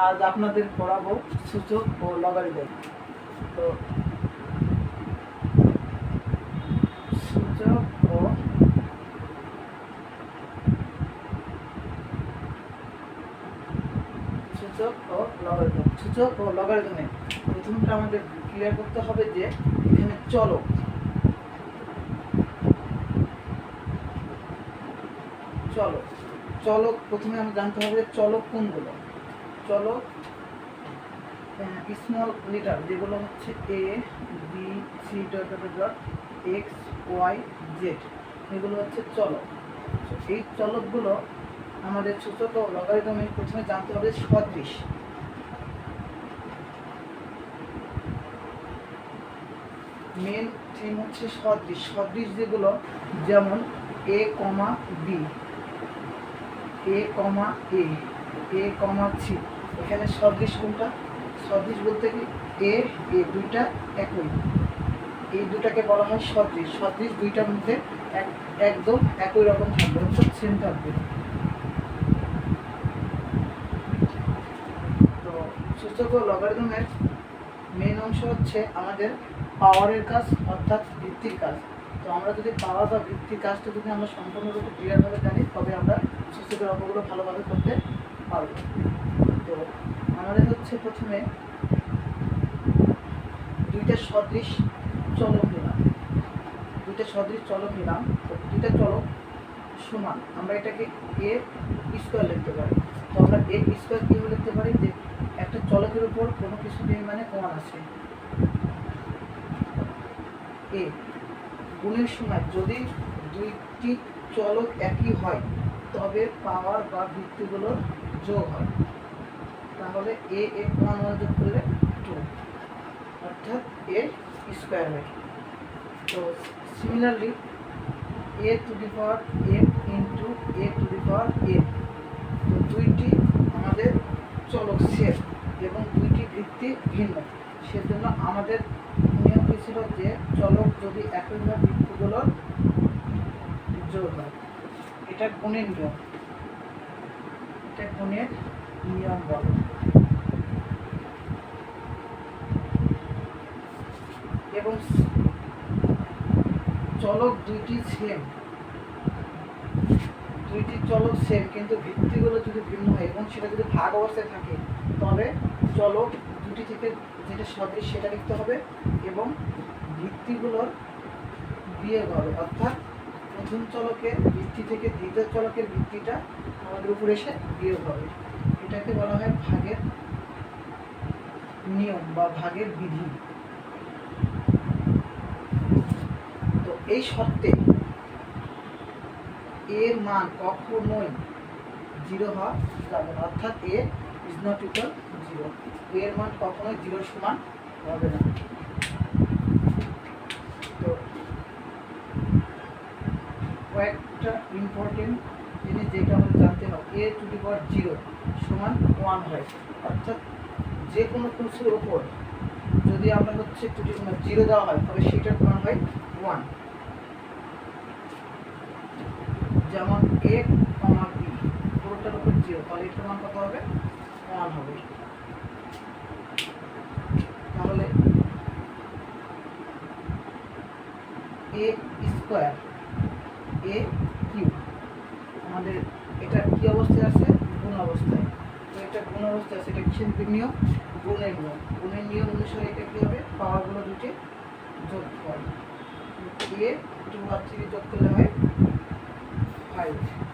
আজ আপনাদের পড়াবো সূচক ও লগারিদম। তো সূচক ও সূচক ও লগারিদম। সূচক ও লগারিদমে প্রথমটা আমাদের ক্লিয়ার করতে হবে যে এখানে চলক চলক চলক প্রথমে আমরা জানতে হবে চলক কোনগুলো। চলক স্মল লিটার যেগুলো হচ্ছে a b c dot x y z এগুলো হচ্ছে চলক এই চলকগুলো আমাদের সূচক ও লগারিদমে প্রথমে জানতে হবে সদৃশ। মেন থিম হচ্ছে সদৃশ। সদৃশ যেগুলো যেমন এ কমা B A comma A A comma C এখানে সদৃশ কোনটা? সদৃশ বলতে কি? এ এ দুইটা একই এই দুটাকে বলা হয় সদৃশ সদৃশ দুইটার মধ্যে এক, একদম একই রকম থাকবে অর্থাৎ সেম থাকবে। তো সূচক লগারিদমের মেন অংশ হচ্ছে আমাদের পাওয়ারের কাজ, অর্থাৎ ভিত্তির কাজ। তো আমরা যদি পাওয়ার বা ভিত্তির কাজটা যদি আমরা সম্পূর্ণরূপে ক্লিয়ারভাবে জানি, তবে আমরা সূচকের অঙ্কগুলো ভালোভাবে করতে পারব। তো আমাদের হচ্ছে প্রথমে দুইটা সদৃশ চলক নিলাম। দুইটা সদৃশ চলক নিলাম। দুইটা চলক সমান। আমরা এটাকে এ স্কোয়ার লিখতে পারি। তো আমরা এ স্কোয়ার কীভাবে লিখতে পারি? যে একটা চলকের উপর কোনো কিছু মানে ওয়ান আছে। এ গুণের সময় যদি দুইটি চলক একই হয়, তবে পাওয়ার বা ভিত্তিগুলোর যোগ হয়। তাহলে এ এ ওয়ান ওয়ান যোগ করলে টু অর্থাৎ এ স্কোয়ার হয় তো similarly a to the power m into a to the power m তো দুইটি আমাদের চলক সেম এবং দুইটি ভিত্তি ভিন্ন। সেজন্য আমাদের নিয়ম কি ছিল যে চলক যদি একইভাবে ভিত্তিগুলোর যোগ হয়, এটা গুণের নিয়ম। এটা গুণের নিয়ম বলে। এবং চলক দুইটি সেম দুইটি চলক সেম কিন্তু ভিত্তিগুলো যদি ভিন্ন হয় এবং সেটা যদি ভাগ অবস্থায় থাকে, তবে চলক দুটি থেকে যেটা সদৃশ সেটা লিখতে হবে এবং ভিত্তিগুলোর বিয়োগ হবে অর্থাৎ প্রথম চলকের ভিত্তি থেকে দ্বিতীয় চলকের ভিত্তিটা আমাদের উপরে এসে বিয়োগ হবে। এটাকে বলা হয় ভাগের নিয়ম বা ভাগের বিধি তো এই শর্তে এর মান কখনোই জিরো হওয়া যাবে না। অর্থাৎ a is not equal zero এর মান কখনোই জিরোর সমান হবে না। তো কয়েকটা ইম্পর্টেন্ট জিনিস যেটা আমাদের জানতে হবে a to the power zero সমান ওয়ান হয়। অর্থাৎ যে কোনো কিছুর ওপর যদি আমরা হচ্ছে টু দি জিরো দেওয়া হয় তবে সেটার মান হয় ওয়ান যেমন এ কমা বি, পুরোটার উপর জিরো, তাহলে এটার মান কত হবে? ওয়ান হবে। তাহলে এ স্কোয়ার, এ কিউ, আমাদের এটা কি অবস্থায় আছে? গুণ অবস্থায়। তো এটা গুণ অবস্থায় আছে, এটা কিসের নিয়ম? গুণের নিয়ম। গুণের নিয়ম অনুসারে এটা কী হবে? পাওয়ারগুলো দুটি যোগ করে এ টু আর থ্রি যোগ করলে হয় 哎